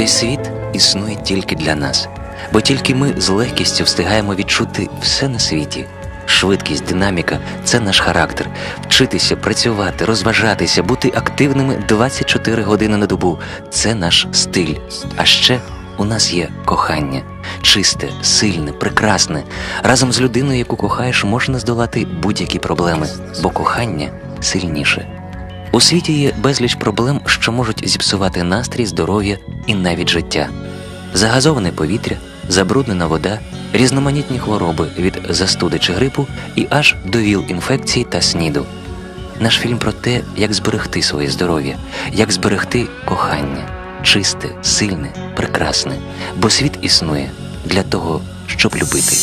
Цей світ існує тільки для нас, бо тільки ми з легкістю встигаємо відчути все на світі. Швидкість, динаміка це наш характер. Вчитися, працювати, розважатися, бути активними 24 години на добу це наш стиль. А ще у нас є кохання чисте, сильне, прекрасне. Разом з людиною, яку кохаєш, можна здолати будь-які проблеми, бо кохання сильніше. У світі є безліч проблем, що можуть зіпсувати настрій, здоров'я і навіть життя. Загазоване повітря, забруднена вода, різноманітні хвороби від застуди чи грипу і аж до ВІЛ-інфекції та СНІДу. Наш фільм про те, як зберегти своє здоров'я, як зберегти кохання, чисте, сильне, прекрасне, бо світ існує для того, щоб любити.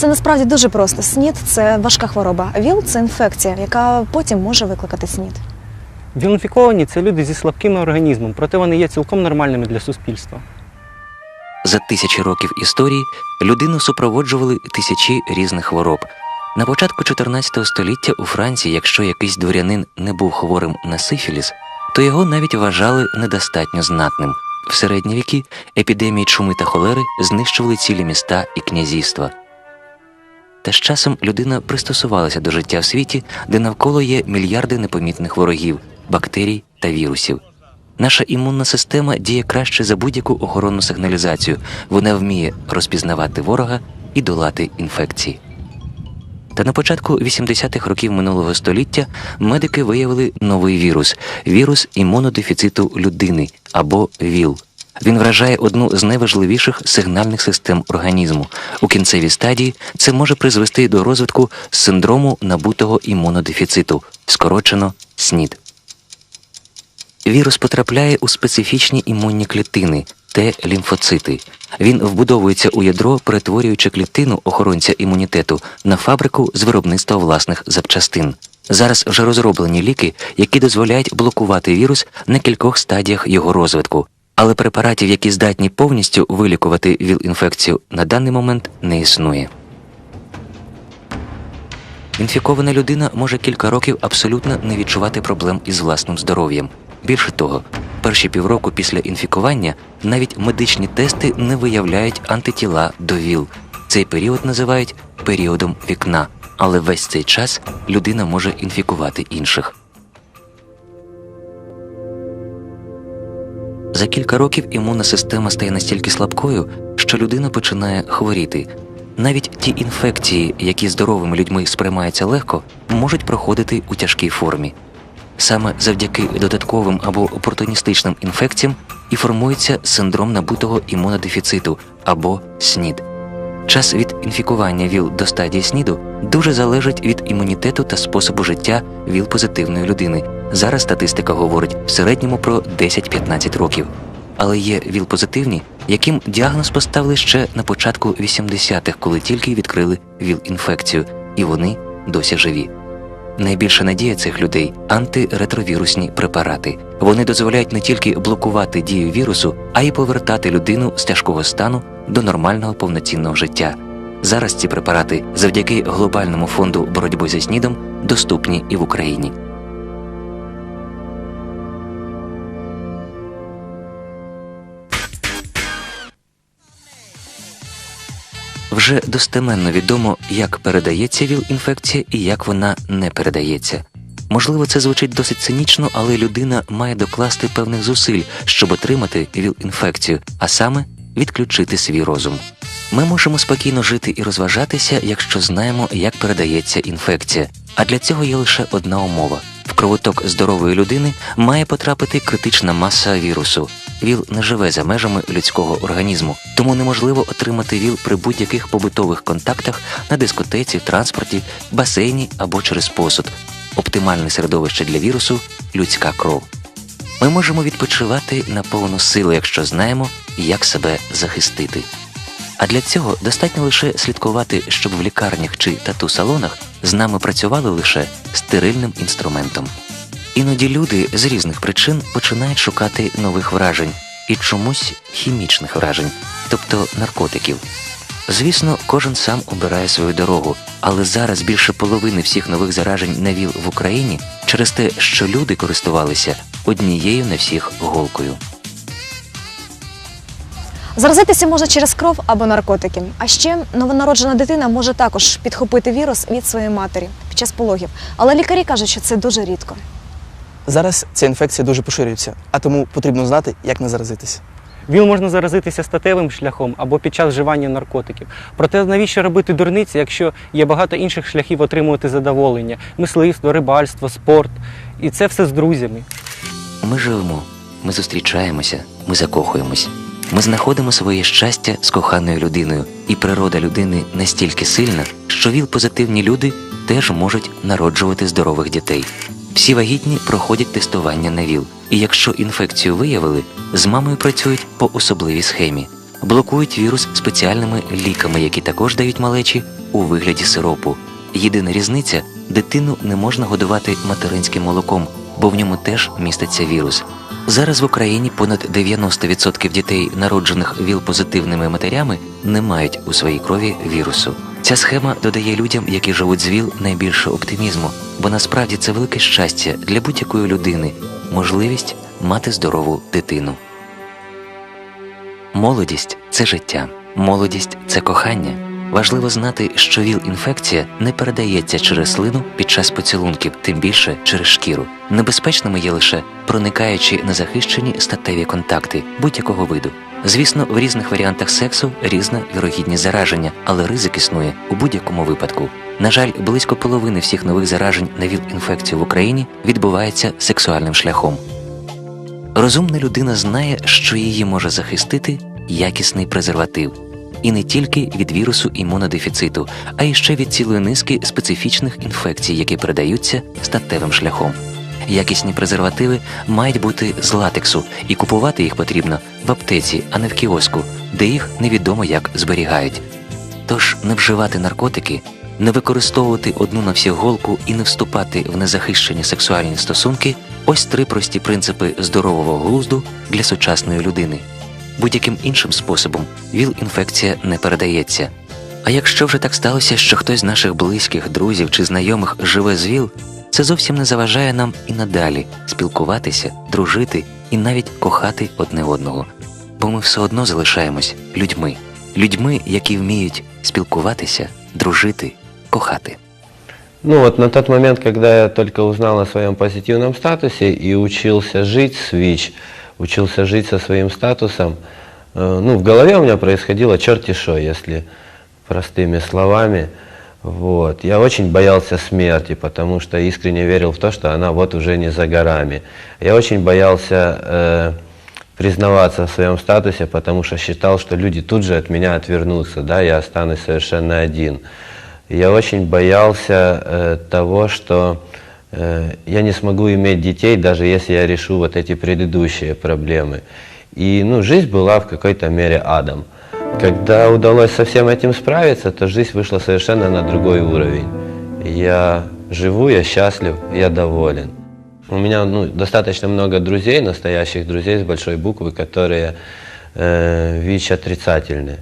Це насправді дуже просто. СНІД це важка хвороба. ВІЛ це інфекція, яка потім може викликати СНІД. Вілінфіковані це люди зі слабким організмом, проте вони є цілком нормальними для суспільства. За тисячі років історії людину супроводжували тисячі різних хвороб. На початку 14 століття у Франції, якщо якийсь дворянин не був хворим на сифіліс, то його навіть вважали недостатньо знатним. В середні віки епідемії чуми та холери знищували цілі міста і князівства. Та з часом людина пристосувалася до життя в світі, де навколо є мільярди непомітних ворогів, бактерій та вірусів. Наша імунна система діє краще за будь-яку охоронну сигналізацію. Вона вміє розпізнавати ворога і долати інфекції. Та на початку 80-х років минулого століття медики виявили новий вірус вірус імунодефіциту людини або ВІЛ. Він вражає одну з найважливіших сигнальних систем організму. У кінцевій стадії це може призвести до розвитку синдрому набутого імунодефіциту, скорочено СНІД. Вірус потрапляє у специфічні імунні клітини Т лімфоцити. Він вбудовується у ядро, перетворюючи клітину охоронця імунітету на фабрику з виробництва власних запчастин. Зараз вже розроблені ліки, які дозволяють блокувати вірус на кількох стадіях його розвитку. Але препаратів, які здатні повністю вилікувати ВІЛ-інфекцію, на даний момент не існує. Інфікована людина може кілька років абсолютно не відчувати проблем із власним здоров'ям. Більше того, перші півроку після інфікування навіть медичні тести не виявляють антитіла до ВІЛ. Цей період називають періодом вікна, але весь цей час людина може інфікувати інших. За кілька років імунна система стає настільки слабкою, що людина починає хворіти. Навіть ті інфекції, які здоровими людьми сприймаються легко, можуть проходити у тяжкій формі. Саме завдяки додатковим або опортуністичним інфекціям і формується синдром набутого імунодефіциту або СНІД. Час від інфікування ВІЛ до стадії СНІДу дуже залежить від імунітету та способу життя ВІЛ-позитивної людини. Зараз статистика говорить в середньому про 10-15 років. Але є ВІЛ-позитивні, яким діагноз поставили ще на початку 80-х, коли тільки відкрили ВІЛ-інфекцію, і вони досі живі. Найбільша надія цих людей антиретровірусні препарати. Вони дозволяють не тільки блокувати дію вірусу, а й повертати людину з тяжкого стану до нормального повноцінного життя. Зараз ці препарати завдяки глобальному фонду боротьби зі СНІДом доступні і в Україні. Вже достеменно відомо, як передається ВІЛ-інфекція і як вона не передається. Можливо, це звучить досить цинічно, але людина має докласти певних зусиль, щоб отримати ВІЛ-інфекцію, а саме відключити свій розум. Ми можемо спокійно жити і розважатися, якщо знаємо, як передається інфекція. А для цього є лише одна умова: в кровоток здорової людини має потрапити критична маса вірусу. ВІЛ не живе за межами людського організму, тому неможливо отримати ВІЛ при будь-яких побутових контактах на дискотеці, транспорті, басейні або через посуд. Оптимальне середовище для вірусу людська кров. Ми можемо відпочивати на повну силу, якщо знаємо, як себе захистити. А для цього достатньо лише слідкувати, щоб в лікарнях чи тату-салонах з нами працювали лише стерильним інструментом. Іноді люди з різних причин починають шукати нових вражень і чомусь хімічних вражень, тобто наркотиків. Звісно, кожен сам обирає свою дорогу, але зараз більше половини всіх нових заражень на ВІЛ в Україні через те, що люди користувалися однією на всіх голкою. Заразитися може через кров або наркотики. А ще новонароджена дитина може також підхопити вірус від своєї матері під час пологів. Але лікарі кажуть, що це дуже рідко. Зараз ця інфекція дуже поширюється, а тому потрібно знати, як не заразитися. ВІЛ можна заразитися статевим шляхом або під час вживання наркотиків. Проте навіщо робити дурниці, якщо є багато інших шляхів отримувати задоволення: мисливство, рибальство, спорт. І це все з друзями. Ми живемо, ми зустрічаємося, ми закохуємось. Ми знаходимо своє щастя з коханою людиною, і природа людини настільки сильна, що ВІЛ-позитивні люди теж можуть народжувати здорових дітей. Всі вагітні проходять тестування на ВІЛ, і якщо інфекцію виявили, з мамою працюють по особливій схемі, блокують вірус спеціальними ліками, які також дають малечі у вигляді сиропу. Єдина різниця дитину не можна годувати материнським молоком, бо в ньому теж міститься вірус. Зараз в Україні понад 90% дітей, народжених ВІЛ-позитивними матерями, не мають у своїй крові вірусу. Ця схема додає людям, які живуть з ВІЛ, найбільше оптимізму, бо насправді це велике щастя для будь-якої людини, можливість мати здорову дитину. Молодість це життя, молодість це кохання. Важливо знати, що ВІЛ-інфекція не передається через слину під час поцілунків, тим більше через шкіру. Небезпечними є лише проникаючі незахищені статеві контакти будь-якого виду. Звісно, в різних варіантах сексу різна вірогідність зараження, але ризик існує у будь-якому випадку. На жаль, близько половини всіх нових заражень на ВІЛ-інфекцію в Україні відбувається сексуальним шляхом. Розумна людина знає, що її може захистити якісний презерватив. І не тільки від вірусу імунодефіциту, а й ще від цілої низки специфічних інфекцій, які передаються статевим шляхом. Якісні презервативи мають бути з латексу, і купувати їх потрібно в аптеці, а не в кіоску, де їх невідомо як зберігають. Тож не вживати наркотики, не використовувати одну на всіх голку і не вступати в незахищені сексуальні стосунки ось три прості принципи здорового глузду для сучасної людини. Будь-яким іншим способом ВІЛ-інфекція не передається. А якщо вже так сталося, що хтось з наших близьких, друзів чи знайомих живе з ВІЛ, це зовсім не заважає нам і надалі спілкуватися, дружити і навіть кохати одне одного. Бо ми все одно залишаємось людьми, людьми, які вміють спілкуватися, дружити, кохати. Ну вот на тот момент, когда я только узнал о своем позитивном статусе и учился жить с ВИЧ, учился жить со статусом, э, ну в голове у меня происходило черти шо, если простыми словами. Вот. Я очень боялся смерти, потому что искренне верил в то, что она вот уже не за горами. Я очень боялся э, признаваться в своем статусе, потому что считал, что люди тут же от меня отвернутся, да, я останусь совершенно один. Я очень боялся э, того, что э, я не смогу иметь детей, даже если я решу вот эти предыдущие проблемы. И ну, жизнь была в какой-то мере адом. Когда удалось со всем этим справиться, то жизнь вышла совершенно на другой уровень. Я живу, я счастлив, я доволен. У меня ну, достаточно много друзей, настоящих друзей с большой буквы, которые э, ВИЧ отрицательные.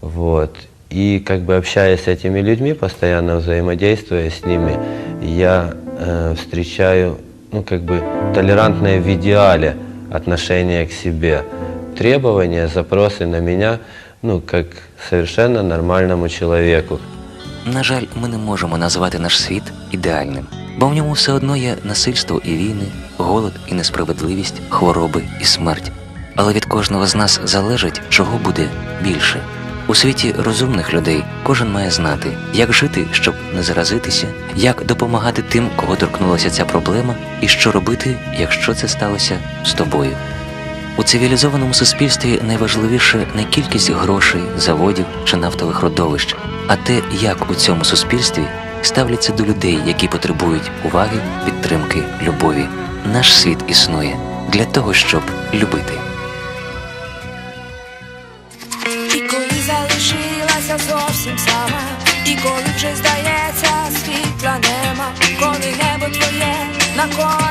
Вот. И как бы общаясь с этими людьми, постоянно взаимодействуя с ними, я э, встречаю ну, как бы толерантное в идеале отношение к себе. Требования, запросы на меня, ну, как совершенно нормальному человеку. На жаль, ми не можемо назвати наш світ ідеальним, бо в ньому все одно є насильство і війни, голод і несправедливість, хвороби і смерть. Але від кожного з нас залежить, чого буде більше. У світі розумних людей кожен має знати, як жити, щоб не заразитися, як допомагати тим, кого торкнулася ця проблема, і що робити, якщо це сталося з тобою. У цивілізованому суспільстві найважливіше не кількість грошей, заводів чи нафтових родовищ, а те, як у цьому суспільстві ставляться до людей, які потребують уваги, підтримки, любові. Наш світ існує для того, щоб любити. І коли залишилася зовсім сама, і коли вже здається світла нема, коли небо твоє на стає.